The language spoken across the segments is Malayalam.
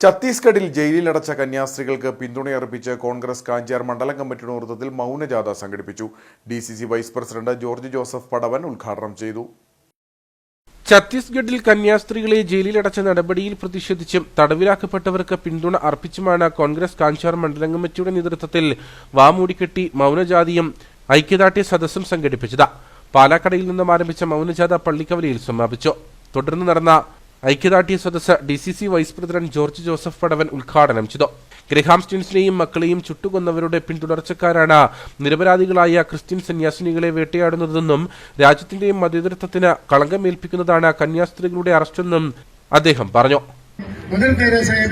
ഛത്തീസ്ഗഡിൽ ജയിലിലടച്ച കന്യാസ്ത്രീകൾക്ക് പിന്തുണയർപ്പിച്ച് കോൺഗ്രസ് കാഞ്ചിയാർ മണ്ഡലം കമ്മിറ്റിയുടെ നേതൃത്വത്തിൽ മൗനജാഥ സംഘടിപ്പിച്ചു. D C C vice president George Joseph Padavan ഉദ്ഘാടനം ചെയ്തു. ഛത്തീസ്ഗഡിൽ കന്യാസ്ത്രീകളെ ജയിലിലടച്ച നടപടിയിൽ പ്രതിഷേധിച്ചും തടവിലാക്കപ്പെട്ടവർക്ക് പിന്തുണ അർപ്പിച്ചുമാണ് കോൺഗ്രസ് കാഞ്ചാർ മണ്ഡലം കമ്മിറ്റിയുടെ നേതൃത്വത്തിൽ വാമൂടിക്കെട്ടി മൗനജാതിയും ഐക്യദാർഢ്യ സദസ്സും സംഘടിപ്പിച്ചത്. പാലാക്കടയിൽ നിന്നും ആരംഭിച്ച മൗനജാഥ പള്ളിക്കവലയിൽ സമാപിച്ചു. തുടർന്ന് നടന്ന ഐക്യദാർഢ്യ സദസ്സ് D C C vice president George Joseph Padavan ഉദ്ഘാടനം ചെയ്തു. ഗ്രഹാം സ്റ്റീൻസിനെയും മക്കളെയും ചുട്ടുകൊന്നവരുടെ പിന്തുടർച്ചക്കാരാണ് നിരപരാധികളായ ക്രിസ്ത്യൻ സന്യാസിനികളെ വേട്ടയാടുന്നതെന്നും രാജ്യത്തിന്റെയും മതേതരത്വത്തിന് കളങ്കമേൽപ്പിക്കുന്നതാണ് കന്യാസ്ത്രീകളുടെ അറസ്റ്റെന്നും അദ്ദേഹം പറഞ്ഞു. മദർ തെരേസയെ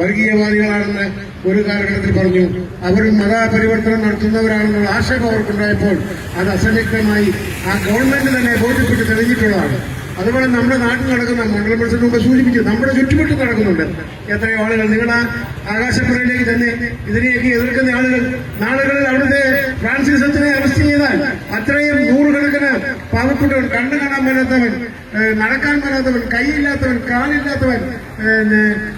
വർഗീയവാദികളാണെന്ന് ഒരു കാലഘട്ടത്തിൽ പറഞ്ഞു. അവർ മതപരിവർത്തനം നടത്തുന്നവരാണെന്നുള്ള ആശങ്ക അവർക്കുണ്ടായപ്പോൾ അത് അസന്നിഗ്ധമായി ആ ഗവൺമെന്റ് തന്നെ ബോധ്യപ്പെട്ട് തെളിഞ്ഞിട്ടുള്ളതാണ്. അതുപോലെ നമ്മുടെ നാട്ടിൽ നടക്കുന്ന മണ്ഡലം മത്സരങ്ങളൊക്കെ സൂചിപ്പിക്കും നമ്മുടെ ചുറ്റുമുട്ടും നടക്കുന്നുണ്ട്. എത്രയോ ആളുകൾ നിങ്ങൾ ആകാശപ്പുറയിലേക്ക് തന്നെ ഇതിനെയൊക്കെ എതിർക്കുന്ന ആളുകൾ നാളുകളിൽ അവിടുത്തെ ഫ്രാൻസിസ് അച്ഛനെ അറസ്റ്റ് ചെയ്താൽ അത്രയും നൂറുകണക്കിന് പാവപ്പെട്ടവൻ കണ്ണു കാണാൻ മേലാത്തവൻ നടക്കാൻ മേലാത്തവൻ കൈയില്ലാത്തവൻ കാലില്ലാത്തവൻ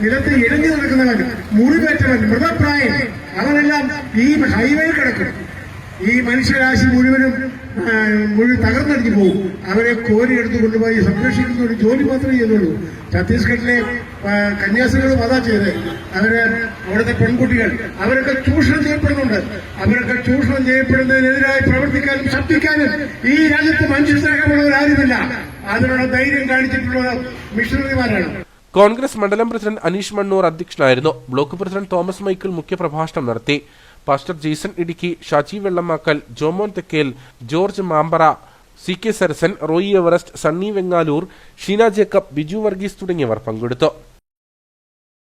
നിലത്ത് ഇഴഞ്ഞു നടക്കുന്നവൻ മുറിവേറ്റവൻ മൃതപ്രായൻ അവനെല്ലാം ഈ ഹൈവേ കിടക്കും. ഈ മനുഷ്യരാശി മുഴുവനും മുഴുവൻ തകർന്നടിഞ്ഞു പോകും. അവരെ കോരിയെടുത്ത് കൊണ്ടുപോയി സംരക്ഷിക്കുന്ന ഒരു ജോലി മാത്രമേ ചെയ്യുന്നുള്ളൂ. ഛത്തീസ്ഗഡിലെ കന്യാസ്ത്രീകളും അതാ ചെയ്ത്. അവർ അവിടുത്തെ പെൺകുട്ടികൾ അവരൊക്കെ ചൂഷണം ചെയ്യപ്പെടുന്നുണ്ട്. അവരൊക്കെ ചൂഷണം ചെയ്യപ്പെടുന്നതിനെതിരായി പ്രവർത്തിക്കാനും ശബ്ദിക്കാനും ഈ രാജ്യത്ത് മനുഷ്യസ്നേഹമുള്ളവരാരുമില്ല അതിനുള്ള ധൈര്യം കാണിച്ചിട്ടുള്ള മിഷണറിമാരാണ്. കോൺഗ്രസ് മണ്ഡലം പ്രസിഡന്റ് അനീഷ് മണ്ണൂർ അധ്യക്ഷനായിരുന്നു. ബ്ലോക്ക് പ്രസിഡന്റ് തോമസ് മൈക്കിൾ മുഖ്യപ്രഭാഷണം നടത്തി. Pastor Jason Idukki Shaji Vellamakkal Jomon Thekkel George Mampara C K Sarasan Roy Everest Sunny Vengalloor Sheena Jacob Biju Varghese തുടങ്ങിയവർ പങ്കെടുത്തു.